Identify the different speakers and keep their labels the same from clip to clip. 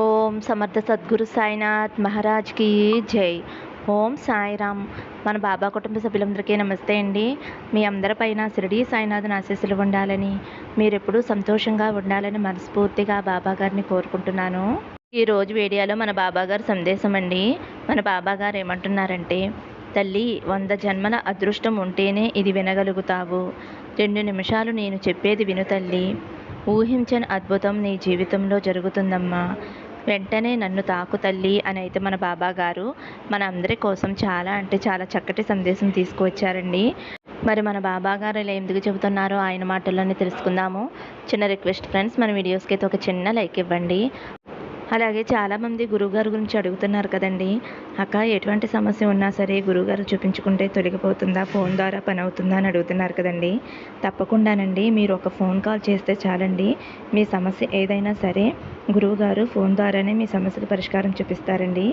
Speaker 1: ఓం సమర్థ సద్గురు సాయినాథ్ మహారాజ్కి జై. ఓం సాయిరామ్. మన బాబా కుటుంబ సభ్యులందరికీ నమస్తే అండి. మీ అందరిపైన షిరిడి సాయినాథన్ ఆశీస్సులు ఉండాలని మీరెప్పుడూ సంతోషంగా ఉండాలని మనస్ఫూర్తిగా బాబా గారిని కోరుకుంటున్నాను. ఈరోజు వీడియోలో మన బాబాగారు సందేశం అండి. మన బాబాగారు ఏమంటున్నారంటే తల్లి వంద జన్మల అదృష్టం ఉంటేనే ఇది వినగలుగుతావు. రెండు నిమిషాలు నేను చెప్పేది విను తల్లి. ఊహించని అద్భుతం నీ జీవితంలో జరుగుతుందమ్మా. వెంటనే నన్ను తాకు తల్లి అని అయితే మన బాబా గారు మన అందరి కోసం చాలా అంటే చాలా చక్కటి సందేశం తీసుకువచ్చారండి. మరి మన బాబా గారు ఇలా ఎందుకు చెబుతున్నారో ఆయన మాటల్లోనే తెలుసుకుందాము. చిన్న రిక్వెస్ట్ ఫ్రెండ్స్ మన వీడియోస్కి అయితే ఒక చిన్న లైక్ ఇవ్వండి. అలాగే చాలామంది గురువుగారి గురించి అడుగుతున్నారు కదండి. అక్క ఎటువంటి సమస్య ఉన్నా సరే గురువుగారు చూపించుకుంటే తొలగిపోతుందా? ఫోన్ ద్వారా పని అవుతుందా అని అడుగుతున్నారు కదండి. తప్పకుండానండి మీరు ఒక ఫోన్ కాల్ చేస్తే చాలండి. మీ సమస్య ఏదైనా సరే గురువుగారు ఫోన్ ద్వారానే మీ సమస్యకు పరిష్కారం చూపిస్తారండి.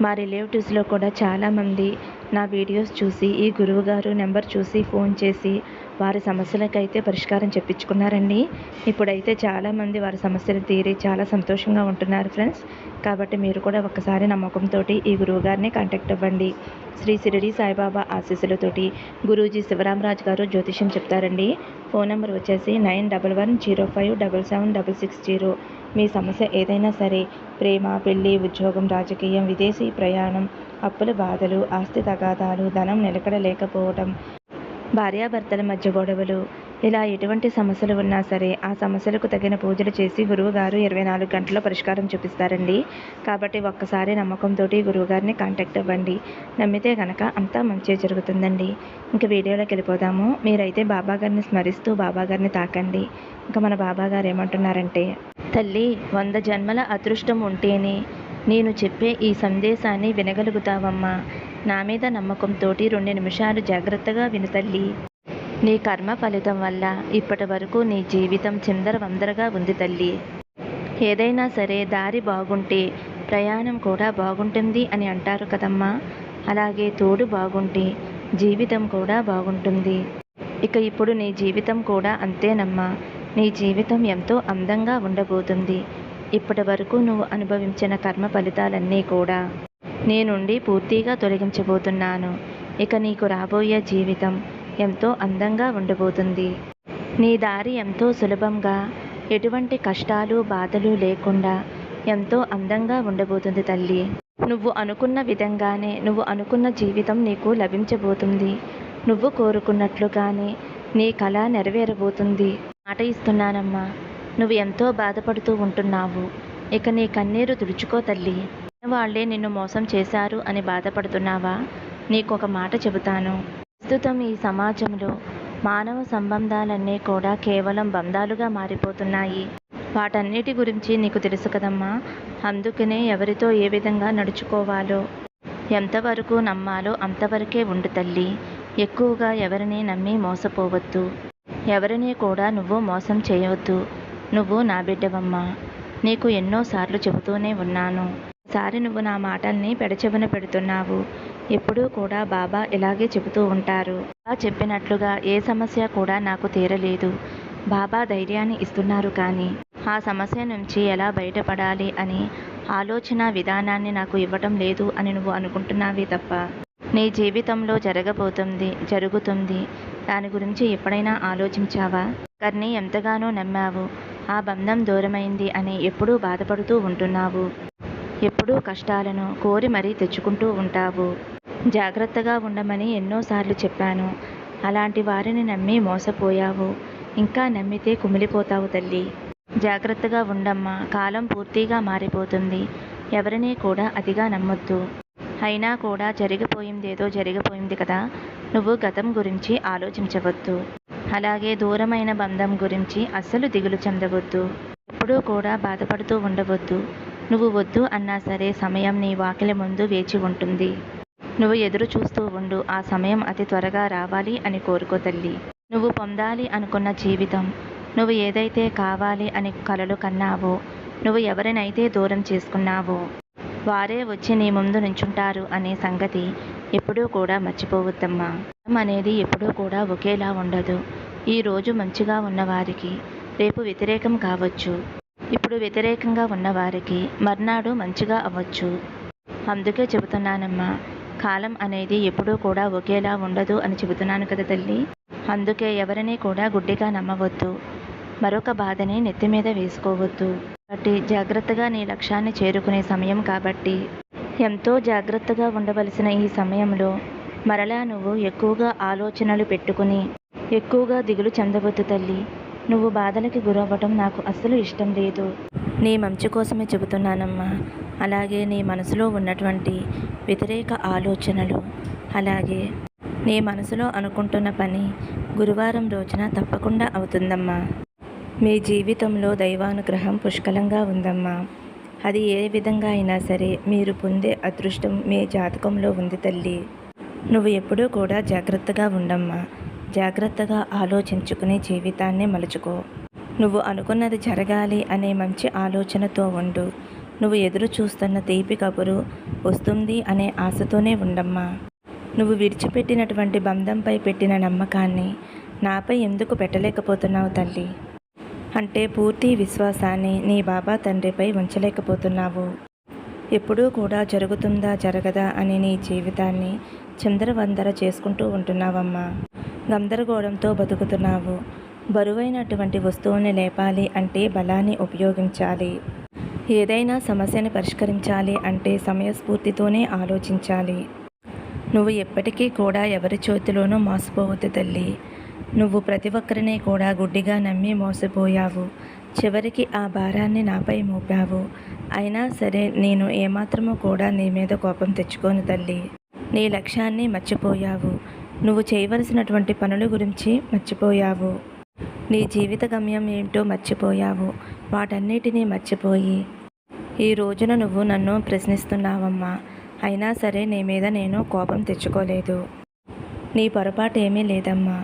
Speaker 1: మా రిలేటివ్స్లో కూడా చాలామంది నా వీడియోస్ చూసి ఈ గురువుగారు నెంబర్ చూసి ఫోన్ చేసి వారి సమస్యలకైతే పరిష్కారం చెప్పించుకున్నారండి. ఇప్పుడైతే చాలామంది వారి సమస్యలు తీరి చాలా సంతోషంగా ఉంటున్నారు ఫ్రెండ్స్. కాబట్టి మీరు కూడా ఒక్కసారి నమ్మకంతో ఈ గురువుగారిని కాంటాక్ట్ అవ్వండి. శ్రీ సిరిడి సాయిబాబా ఆశీస్సులతోటి గురూజీ శివరామరాజు గారు జ్యోతిష్యం చెప్తారండి. ఫోన్ నెంబర్ వచ్చేసి nine double one zero five double seven double six zero. మీ సమస్య ఏదైనా సరే ప్రేమ పెళ్ళి ఉద్యోగం రాజకీయం విదేశీ ప్రయాణం అప్పుల బాధలు ఆస్తి తగాదాలు ధనం నిలకడ లేకపోవడం భార్యాభర్తల మధ్య గొడవలు ఇలా ఎటువంటి సమస్యలు ఉన్నా సరే ఆ సమస్యలకు తగిన పూజలు చేసి గురువుగారు ఇరవై నాలుగు గంటల్లో పరిష్కారం చూపిస్తారండి. కాబట్టి ఒక్కసారి నమ్మకంతో గురువుగారిని కాంటాక్ట్ అవ్వండి. నమ్మితే కనుక అంతా మంచిగా జరుగుతుందండి. ఇంక వీడియోలోకి వెళ్ళిపోదాము. మీరైతే బాబాగారిని స్మరిస్తూ బాబాగారిని తాకండి. ఇంకా మన బాబాగారు ఏమంటున్నారంటే తల్లి వంద జన్మల అదృష్టం ఉంటేనే నేను చెప్పే ఈ సందేశాన్ని వినగలుగుతావమ్మా. నా మీద నమ్మకంతో రెండు నిమిషాలు జాగ్రత్తగా వినతల్లి నీ కర్మ ఫలితం వల్ల ఇప్పటి వరకు నీ జీవితం చిందరవందరగా ఉంది తల్లి. ఏదైనా సరే దారి బాగుంటే ప్రయాణం కూడా బాగుంటుంది అని అంటారు కదమ్మా. అలాగే తోడు బాగుంటే జీవితం కూడా బాగుంటుంది. ఇక ఇప్పుడు నీ జీవితం కూడా అంతేనమ్మా. నీ జీవితం ఎంతో అందంగా ఉండబోతుంది. ఇప్పటి వరకు నువ్వు అనుభవించిన కర్మ ఫలితాలన్నీ కూడా నేనుండి పూర్తిగా తొలగించబోతున్నాను. ఇక నీకు రాబోయే జీవితం ఎంతో అందంగా ఉండబోతుంది నీ దారి ఎంతో సులభంగా ఎటువంటి కష్టాలు బాధలు లేకుండా ఎంతో అందంగా ఉండబోతుంది తల్లి. నువ్వు అనుకున్న విధంగానే నువ్వు అనుకున్న జీవితం నీకు లభించబోతుంది. నువ్వు కోరుకున్నట్లుగానే నీ కళ నెరవేరబోతుంది. మాట ఇస్తున్నానమ్మా నువ్వు ఎంతో బాధపడుతూ ఉంటున్నావు. ఇక నీ కన్నీరు తుడుచుకో తల్లి. వాళ్ళే నిన్ను మోసం చేశారు అని బాధపడుతున్నావా? నీకు ఒక మాట చెబుతాను. ప్రస్తుతం ఈ సమాజంలో మానవ సంబంధాలన్నీ కూడా కేవలం బంధాలుగా మారిపోతున్నాయి. వాటన్నిటి గురించి నీకు తెలుసు కదమ్మా. అందుకనే ఎవరితో ఏ విధంగా నడుచుకోవాలో ఎంతవరకు నమ్మాలో అంతవరకే ఉండు తల్లి. ఎక్కువగా ఎవరిని నమ్మి మోసపోవద్దు. ఎవరిని కూడా నువ్వు మోసం చేయవద్దు. నువ్వు నా బిడ్డవమ్మా. నీకు ఎన్నోసార్లు చెబుతూనే ఉన్నాను. సారి నువ్వు నా మాటల్ని పెడచెవిన పెడుతున్నావు. ఎప్పుడూ కూడా బాబా ఇలాగే చెబుతూ ఉంటారు. బాబా చెప్పినట్లుగా ఏ సమస్య కూడా నాకు తీరలేదు. బాబా ధైర్యాన్ని ఇస్తున్నారు కానీ ఆ సమస్య నుంచి ఎలా బయటపడాలి అని ఆలోచన విధానాన్ని నాకు ఇవ్వటం లేదు అని నువ్వు అనుకుంటున్నావే తప్ప. నీ జీవితంలో జరగబోతుంది జరుగుతుంది. దాని గురించి ఎప్పుడైనా ఆలోచించావా? ఒకరిని ఎంతగానో నమ్మావు. ఆ బంధం దూరమైంది అని ఎప్పుడూ బాధపడుతూ ఉంటున్నావు. ఎప్పుడూ కష్టాలను కోరి మరీ తెచ్చుకుంటూ ఉంటావు. జాగ్రత్తగా ఉండమని ఎన్నోసార్లు చెప్పాను. అలాంటి వారిని నమ్మి మోసపోయావు. ఇంకా నమ్మితే కుమిలిపోతావు తల్లి. జాగ్రత్తగా ఉండమ్మా. కాలం పూర్తిగా మారిపోతుంది. ఎవరిని కూడా అతిగా నమ్మొద్దు. అయినా కూడా జరిగిపోయిందేదో జరిగిపోయింది కదా. నువ్వు గతం గురించి ఆలోచించవద్దు. అలాగే దూరమైన బంధం గురించి అస్సలు దిగులు చెందవద్దు. ఎప్పుడూ కూడా బాధపడుతూ ఉండవద్దు. నువ్వు వద్దు అన్నా సరే సమయం నీ వాకిలి ముందు వేచి ఉంటుంది. నువ్వు ఎదురు చూస్తూ ఉండు. ఆ సమయం అతి త్వరగా రావాలి అని కోరుకో తల్లి. నువ్వు పొందాలి అనుకున్న జీవితం. నువ్వు ఏదైతే కావాలి అని కలలు కన్నావో నువ్వు ఎవరినైతే దూరం చేసుకున్నావో వారే వచ్చి నీ ముందు నించుంటారు అనే సంగతి ఎప్పుడూ కూడా మర్చిపోవద్దమ్మా. అనేది ఎప్పుడూ కూడా ఒకేలా ఉండదు. ఈరోజు మంచిగా ఉన్నవారికి రేపు వ్యతిరేకం కావచ్చు. ఇప్పుడు వ్యతిరేకంగా ఉన్నవారికి మర్నాడు మంచిగా అవ్వచ్చు. అందుకే చెబుతున్నానమ్మా కాలం అనేది ఎప్పుడూ కూడా ఒకేలా ఉండదు అని చెబుతున్నాను కదా తల్లి. అందుకే ఎవరిని కూడా గుడ్డిగా నమ్మవద్దు. మరొక బాధని నెత్తి మీద వేసుకోవద్దు. కాబట్టి జాగ్రత్తగా నీ లక్ష్యాన్ని చేరుకునే సమయం కాబట్టి. ఎంతో జాగ్రత్తగా ఉండవలసిన ఈ సమయంలో మరలా నువ్వు ఎక్కువగా ఆలోచనలు పెట్టుకుని ఎక్కువగా దిగులు చెందవద్దు తల్లి. నువ్వు బాధలకి గురవ్వటం నాకు అస్సలు ఇష్టం లేదు. నీ మంచి కోసమే చెబుతున్నానమ్మా. అలాగే నీ మనసులో ఉన్నటువంటి వ్యతిరేక ఆలోచనలు అలాగే నీ మనసులో అనుకుంటున్న పని గురువారం రోజున తప్పకుండా అవుతుందమ్మా. మీ జీవితంలో దైవానుగ్రహం పుష్కలంగా ఉందమ్మా. అది ఏ విధంగా అయినా సరే మీరు పొందే అదృష్టం మీ జాతకంలో ఉంది తల్లి. నువ్వు ఎప్పుడూ కూడా జాగ్రత్తగా ఉండమ్మా. జాగ్రత్తగా ఆలోచించుకునే జీవితాన్ని మలుచుకో. నువ్వు అనుకున్నది జరగాలి అనే మంచి ఆలోచనతో ఉండు. నువ్వు ఎదురు చూస్తున్న తీపి కబురు వస్తుంది అనే ఆశతోనే ఉండమ్మా. నువ్వు విడిచిపెట్టినటువంటి బంధంపై పెట్టిన నమ్మకాన్ని నాపై ఎందుకు పెట్టలేకపోతున్నావు తల్లి? అంటే పూర్తి విశ్వాసాన్ని నీ బాబా తండ్రిపై ఉంచలేకపోతున్నావు. ఎప్పుడూ కూడా జరుగుతుందా జరగదా అని నీ జీవితాన్ని చందరవందర చేసుకుంటూ ఉంటున్నావమ్మా. గందరగోళంతో బతుకుతున్నావు. బరువైనటువంటి వస్తువుని లేపాలి అంటే బలాన్ని ఉపయోగించాలి. ఏదైనా సమస్యను పరిష్కరించాలి అంటే సమయస్ఫూర్తితోనే ఆలోచించాలి. నువ్వు ఎప్పటికీ కూడా ఎవరి చేతిలోనూ మోసపోవద్దు తల్లి. నువ్వు ప్రతి ఒక్కరిని కూడా గుడ్డిగా నమ్మి మోసపోయావు. చివరికి ఆ భారాన్ని నాపై మోపావు. అయినా సరే నేను ఏమాత్రమూ కూడా నీ మీద కోపం తెచ్చుకోను తల్లి. నీ లక్ష్యాన్ని మర్చిపోయావు. నువ్వు చేయవలసినటువంటి పనుల గురించి మర్చిపోయావు. నీ జీవిత గమ్యం ఏంటో మర్చిపోయావు. వాటన్నిటినీ మర్చిపోయి ఈ రోజున నువ్వు నన్ను ప్రశ్నిస్తున్నావమ్మా. అయినా సరే నీ మీద నేను కోపం తెచ్చుకోలేదు. నీ పొరపాటు ఏమీ లేదమ్మా.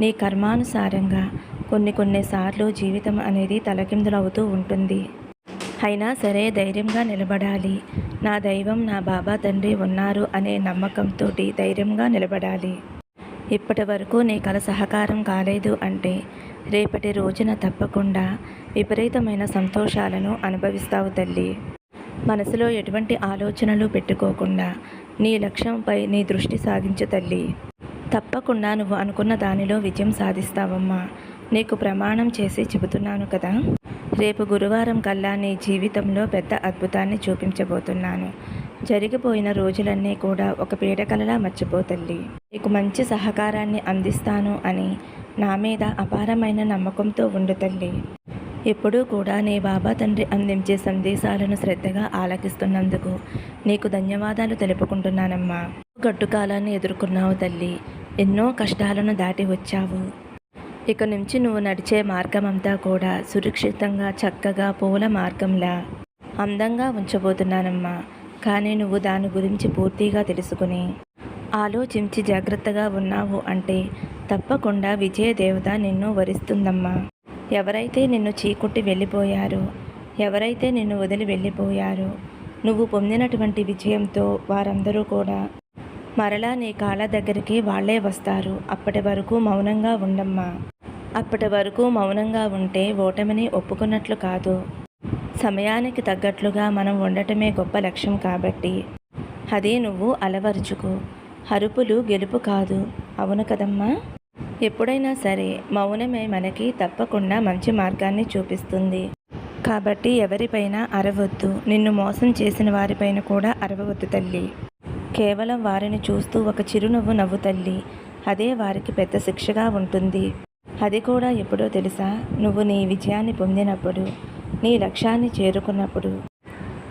Speaker 1: నీ కర్మానుసారంగా కొన్ని కొన్నిసార్లు జీవితం అనేది తలకిందులవుతూ ఉంటుంది. అయినా సరే ధైర్యంగా నిలబడాలి. నా దైవం నా బాబా తండ్రి ఉన్నారు అనే నమ్మకంతో ధైర్యంగా నిలబడాలి. ఇప్పటి వరకు నీ కల సహకారం కాలేదు అంటే రేపటి రోజున తప్పకుండా విపరీతమైన సంతోషాలను అనుభవిస్తావు తల్లి. మనసులో ఎటువంటి ఆలోచనలు పెట్టుకోకుండా నీ లక్ష్యంపై నీ దృష్టి సాగించు తల్లి. తప్పకుండా నువ్వు అనుకున్న దానిలో విజయం సాధిస్తావమ్మా. నీకు ప్రమాణం చేసి చెబుతున్నాను కదా. రేపు గురువారం కల్లా నీ జీవితంలో పెద్ద అద్భుతాన్ని చూపించబోతున్నాను. జరిగిపోయిన రోజులన్నీ కూడా ఒక పీడకలలా మర్చిపోతల్లి. నీకు మంచి సహకారాన్ని అందిస్తాను అని నా మీద అపారమైన నమ్మకంతో ఉండు తల్లి. ఎప్పుడూ కూడా నీ బాబా తండ్రి అందించే సందేశాలను శ్రద్ధగా ఆలకిస్తున్నందుకు నీకు ధన్యవాదాలు తెలుపుకుంటున్నానమ్మా. గట్టుకాలాన్ని ఎదుర్కొన్నావు తల్లి. ఎన్నో కష్టాలను దాటి వచ్చావు. ఇక నుంచి నువ్వు నడిచే మార్గమంతా కూడా సురక్షితంగా చక్కగా పూల మార్గంలా అందంగా ఉంచబోతున్నానమ్మా. కానీ నువ్వు దాని గురించి పూర్తిగా తెలుసుకుని ఆలోచించి జాగ్రత్తగా ఉన్నావు అంటే తప్పకుండా విజయదేవత నిన్ను వరిస్తుందమ్మా. ఎవరైతే నిన్ను చీకొట్టి వెళ్ళిపోయారో ఎవరైతే నిన్ను వదిలి వెళ్ళిపోయారో నువ్వు పొందినటువంటి విజయంతో వారందరూ కూడా మరలా నీ కాళ్ళ దగ్గరికి వాళ్ళే వస్తారు. అప్పటి వరకు మౌనంగా ఉండమ్మా. అప్పటి వరకు మౌనంగా ఉంటే ఓటమిని ఒప్పుకున్నట్లు కాదు. సమయానికి తగ్గట్లుగా మనం ఉండటమే గొప్ప లక్ష్యం కాబట్టి. అదే నువ్వు అలవరుచుకో. హరుపులు గెలుపు కాదు. అవును కదమ్మా? ఎప్పుడైనా సరే మౌనమే మనకి తప్పకుండా మంచి మార్గాన్ని చూపిస్తుంది. కాబట్టి ఎవరిపైన అరవద్దు. నిన్ను మోసం చేసిన వారిపైన కూడా అరవవద్దు తల్లి. కేవలం వారిని చూస్తూ ఒక చిరునవ్వు నవ్వు తల్లి. అదే వారికి పెద్ద శిక్షగా ఉంటుంది. అది కూడా ఎప్పుడో తెలుసా? నువ్వు నీ విజయాన్ని పొందినప్పుడు. నీ లక్ష్యాన్ని చేరుకున్నప్పుడు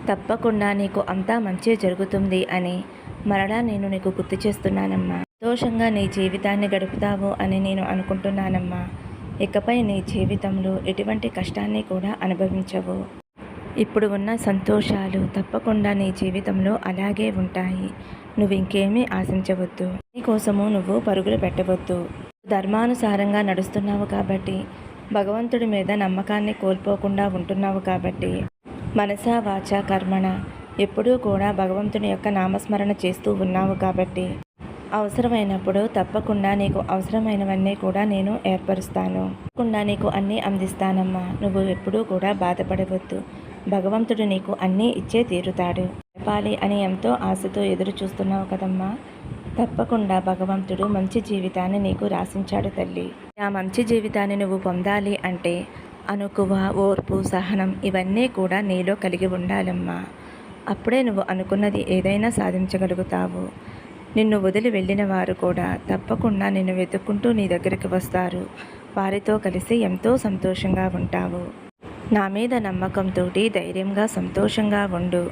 Speaker 1: తప్పకుండా నీకు అంతా మంచి జరుగుతుంది అని మరలా నేను నీకు గుర్తు చేస్తున్నానమ్మా. సంతోషంగా నీ జీవితాన్ని గడుపుతావు అని నేను అనుకుంటున్నానమ్మా. ఇకపై నీ జీవితంలో ఎటువంటి కష్టాన్ని కూడా అనుభవించవు. ఇప్పుడు ఉన్న సంతోషాలు తప్పకుండా నీ జీవితంలో అలాగే ఉంటాయి. నువ్వు ఇంకేమీ ఆశించవద్దు నీకోసము నువ్వు పరుగులు పెట్టవద్దు. ధర్మానుసారంగా నడుస్తున్నావు కాబట్టి భగవంతుడి మీద నమ్మకాన్ని కోల్పోకుండా ఉంటున్నావు కాబట్టి మనసా వాచ కర్మణ. ఎప్పుడూ కూడా భగవంతుని యొక్క నామస్మరణ చేస్తూ ఉన్నావు కాబట్టి అవసరమైనప్పుడు తప్పకుండా నీకు అవసరమైనవన్నీ కూడా నేను ఏర్పరుస్తాను. తప్పకుండా నీకు అన్నీ అందిస్తానమ్మా. నువ్వు ఎప్పుడూ కూడా బాధపడవద్దు. భగవంతుడు నీకు అన్నీ ఇచ్చే తీరుతాడు. చెప్పాలి అని ఎంతో ఆశతో ఎదురు చూస్తున్నావు కదమ్మా. తప్పకుండా భగవంతుడు మంచి జీవితాన్ని నీకు రాసించాడు తల్లి. ఆ మంచి జీవితాన్ని నువ్వు పొందాలి అంటే అనుకువ ఓర్పు సహనం ఇవన్నీ కూడా నీలో కలిగి ఉండాలమ్మా. అప్పుడే నువ్వు అనుకున్నది ఏదైనా సాధించగలుగుతావు. నిన్ను వదిలి వెళ్ళిన వారు కూడా తప్పకుండా నిన్ను వెతుక్కుంటూ నీ దగ్గరికి వస్తారు. వారితో కలిసి ఎంతో సంతోషంగా ఉంటావు. నా మీద నమ్మకంతో ధైర్యంగా సంతోషంగా ఉండు.